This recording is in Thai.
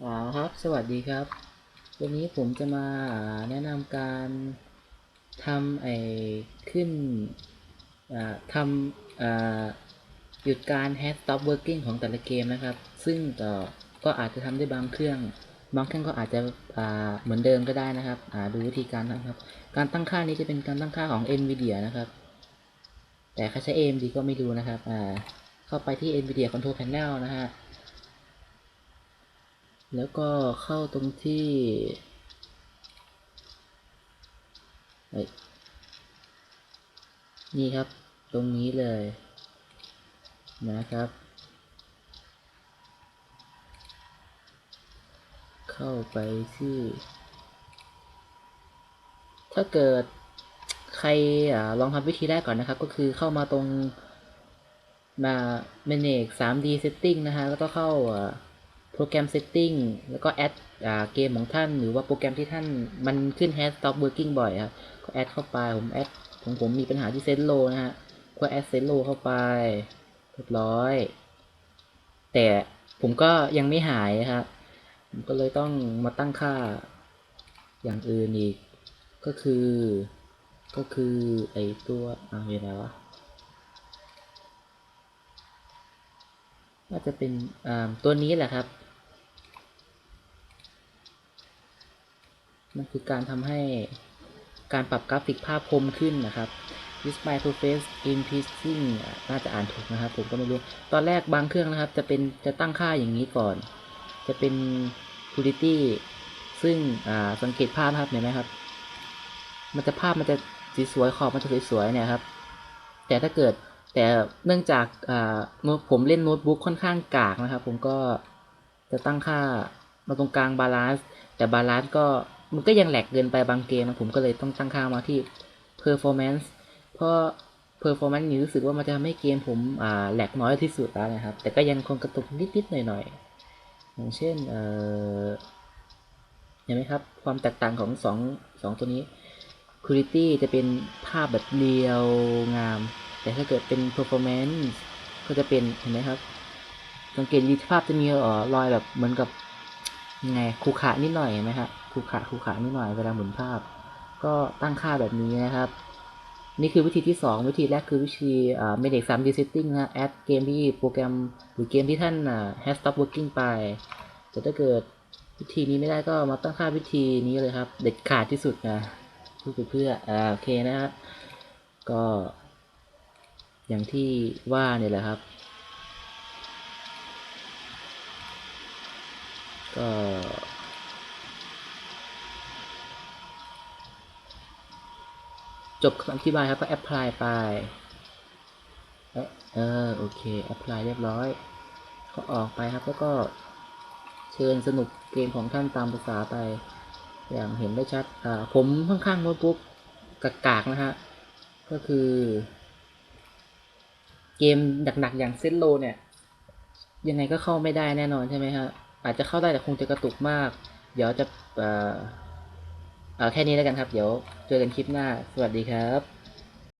อ๋อครับ สวัสดีครับ วันนี้ผมจะมาแนะนำการทำไอ้ขึ้นทำหยุดการ has stop working ของแต่ละเกมนะครับ ซึ่งก็ก็อาจจะทำได้บางเครื่อง บางเครื่องก็อาจจะเหมือนเดิมก็ได้นะครับดูวิธีการทำครับ การตั้งค่านี้จะเป็นการตั้งค่าของ NVIDIA นะครับ แต่ใครใช้ AMD ก็ไม่รู้นะครับเข้าไปที่ NVIDIA Control Panel นะฮะ แล้วก็เข้าตรงที่นี่ครับ ตรงนี้เลย นะครับ เข้าไปที่ ถ้าเกิดใครอลองทำวิธีแรกก่อนนะครับ ก็คือเข้ามาตรงมา manage 3D setting นะฮะ แล้วก็เข้า โปรแกรม setting แล้วก็แอดเกมของท่าน หรือว่าโปรแกรมที่ท่านมันขึ้น has stop working บ่อยครับก็แอดเข้าไปผมแอดของผมมีปัญหาที่เซนโลนะฮะก็แอดเซนโลเข้าไปเรียบร้อย แต่ผมก็ยังไม่หายครับผมก็เลยต้องมาตั้งค่าอย่างอื่นอีก ก็คือ ก็คือไอตัวอ่าอยู่ไหนวะน่าจะเป็นตัวนี้แหละครับ มันคือการทำให้การปรับกราฟิกภาพคมขึ้นนะครับ Display Surface Increasing น่าจะอ่านถูกนะครับ ผมก็ไม่รู้ ตอนแรกบางเครื่องนะครับ จะเป็นจะตั้งค่าอย่างนี้ก่อน จะเป็น Quality ซึ่งสังเกตภาพครับเห็นไหมครับ มันจะภาพมันจะสีสวยขอบมันจะสวยๆเนี่ยครับ แต่ถ้าเกิดแต่เนื่องจากผมเล่นโน้ตบุ๊กค่อนข้างกากนะครับ ผมก็จะตั้งค่ามาตรงกลางบาลานซ์แต่บาลานซ์ก็ มันก็ยังแหลกเกินไปบางเกมนะผมก็เลยต้องตั้งค่ามาที่ performance เพราะ performance นี้รู้สึกว่ามันจะทำให้เกมผมอ่าแหลกน้อยที่สุดแล้วนะครับ แต่ก็ยังคงกระตุกนิดๆหน่อยๆ อย่างเช่นเห็นไหมครับ ความแตกต่างของสองสองตัวนี้ Quality จะเป็นภาพแบบเรียวงาม แต่ถ้าเกิดเป็น performance ก็จะเป็นเห็นไหมครับ สังเกตดีภาพจะมีออรอยแบบเหมือนกับยังไงขูขระนิดหน่อยเห็นไหมครับ ขูขระขูขระนิดหน่อยเวลาหมุนภาพ ก็ตั้งค่าแบบนี้นะครับ นี่คือวิธีที่ 2 วิธีแรกคือวิธีอ่า manage 3D setting นะ add เกมที่โปรแกรมหรือเกมที่ท่านอ่า has stop working ไปแต่ถ้าเกิดวิธีนี้ไม่ได้ก็มาตั้งค่าวิธีนี้เลยครับ เด็ดขาดที่สุดนะเพื่อเพื่ออ่าโอเคนะครับก็ อย่างที่ว่าเนี่ยแหละครับ ก็ จบคำอธิบายครับก็ apply ไปเออโอเค apply เรียบร้อย ก็ออกไปครับแล้วก็เชิญสนุกเกมของท่านตามภาษาไป อย่างเห็นได้ชัดอ่าผมค่อนข้างโน้ตบุ๊กกากๆนะฮะก็คือ เกมหนักๆอย่างเซนโลเนี่ย ยังไงก็เข้าไม่ได้แน่นอนใช่ไหมฮะอาจจะเข้าได้แต่คงจะกระตุกมาก เดี๋ยวจะ เอาแค่นี้แล้วกันครับ เดี๋ยวเจอกันคลิปหน้า สวัสดีครับ